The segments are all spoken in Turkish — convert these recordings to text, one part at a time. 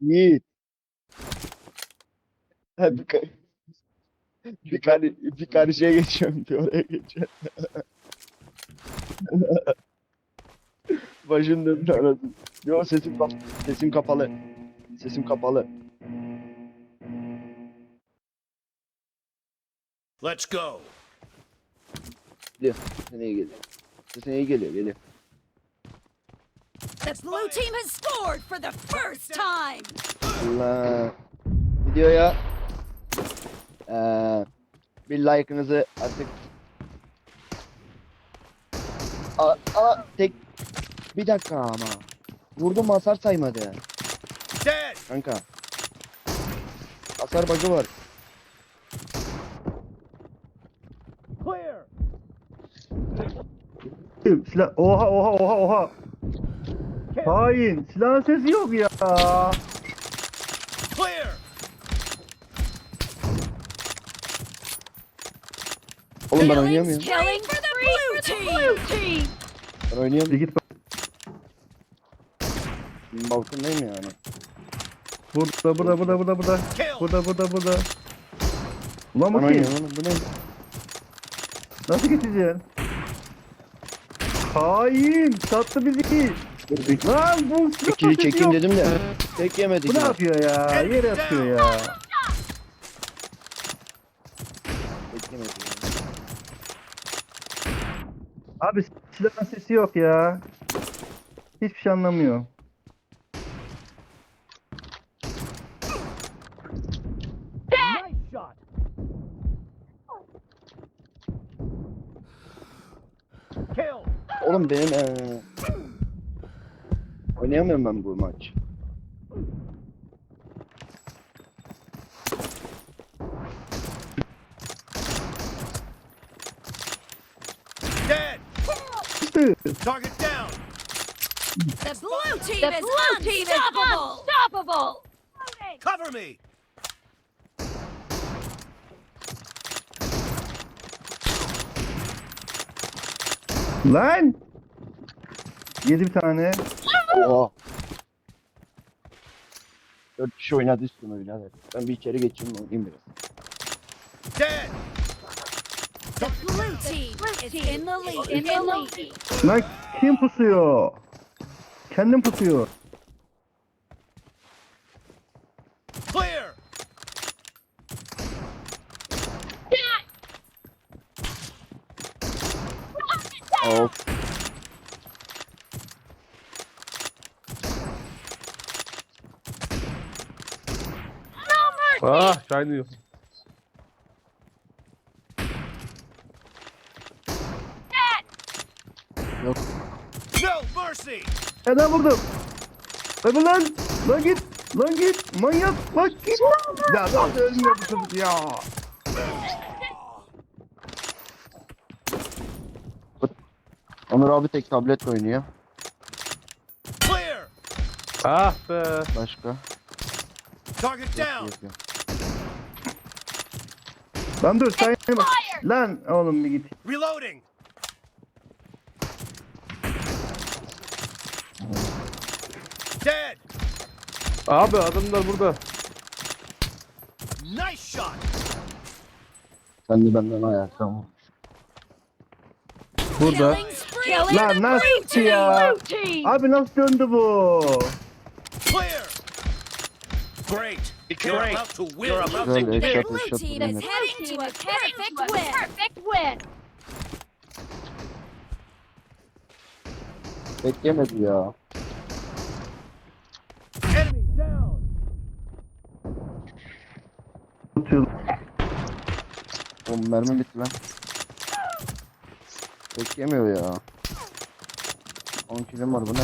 Yiğit. Ha, bir, ka- bir, kar- bir karşıya geçiyorum bir oraya geçiyorum. Başım döndü arasın. Yo sesim kap sesim kapalı. Sesim kapalı. Let's go. Sesine iyi geliyor geliyor. The blue team has scored for the first time. Allah. Videoya eee bir like'ınızı artık a, a tek bir dakika ama vurdum hasar saymadı Dead. kanka hasar bug'ı var Clear. Silah oha oha oha oha. Hain. Silahın sesi yok ya. Clear. oğlum ben oynayamıyorum Killing for the blue team. ben Bir oynayamıyorum git bak. balkondayım yani Burada burada burada burada burada. Burada burada burada. Ulan ben oğlum bu ne Nasıl geçeceksin? Hain. Sattı bizi. Lan bu ikili çekeyim yok. dedim de tek yemedik Bu ne ya. yapıyor ya? Yere atıyor ya. tek yemedik. Abi silahın sesi yok ya. Hiçbir şey anlamıyor. Oğlum benim eee oynayamıyorum ben bu maç. Target down. The blue team The is blue team is unstoppable. unstoppable. Cover me. Lan. Yedi bir tane. Oha. Dört kişi oynadı üstüme birader. Ben bir içeri geçeyim oynayayım biraz. Dead. The blue team is in the lead. In the lead. Lan kim pusuyor? Kendim pusuyor. Clear. Of. Ah Şahin diyor. No mercy. Neden vurdum? Hadi lan. Lan git. Lan git. Manyak. Lan git. Ya nasıl ölmüyor bu çocuk ya? Onur abi tek tabletle oynuyor. Clear. Ah be. Başka. Target Yok, down. yok, yok. Lan dur sen bak. Lan oğlum bir git. Reloading. Dead. Abi adamlar burada. Nice shot. Sen de benden ayak tamam. Burada. Lan nasıl ya? Abi nasıl döndü bu? Clear. Great. You're about to win. Güzel The eşat blue eşat team is heading to a perfect win. Perfect win. Tek yemedi ya. Enemy down. Oğlum mermi bitti lan. Tek yemiyor ya. 10 kilim var bu ne?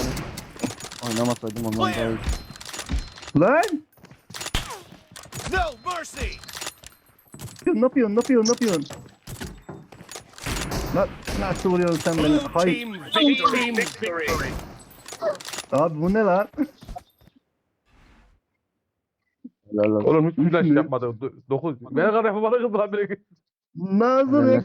Oynamasaydım ondan daha iyi. Lan. No mercy. Ne yapıyorsun? Ne yapıyorsun? Ne yapıyorsun? Lan nasıl vuruyorsun sen beni? Hayır. team victory. victory. Abi bu ne lan? Oğlum hiç flash yapmadı. 9. Ben kadar yapamadı kız lan beni. Nazım.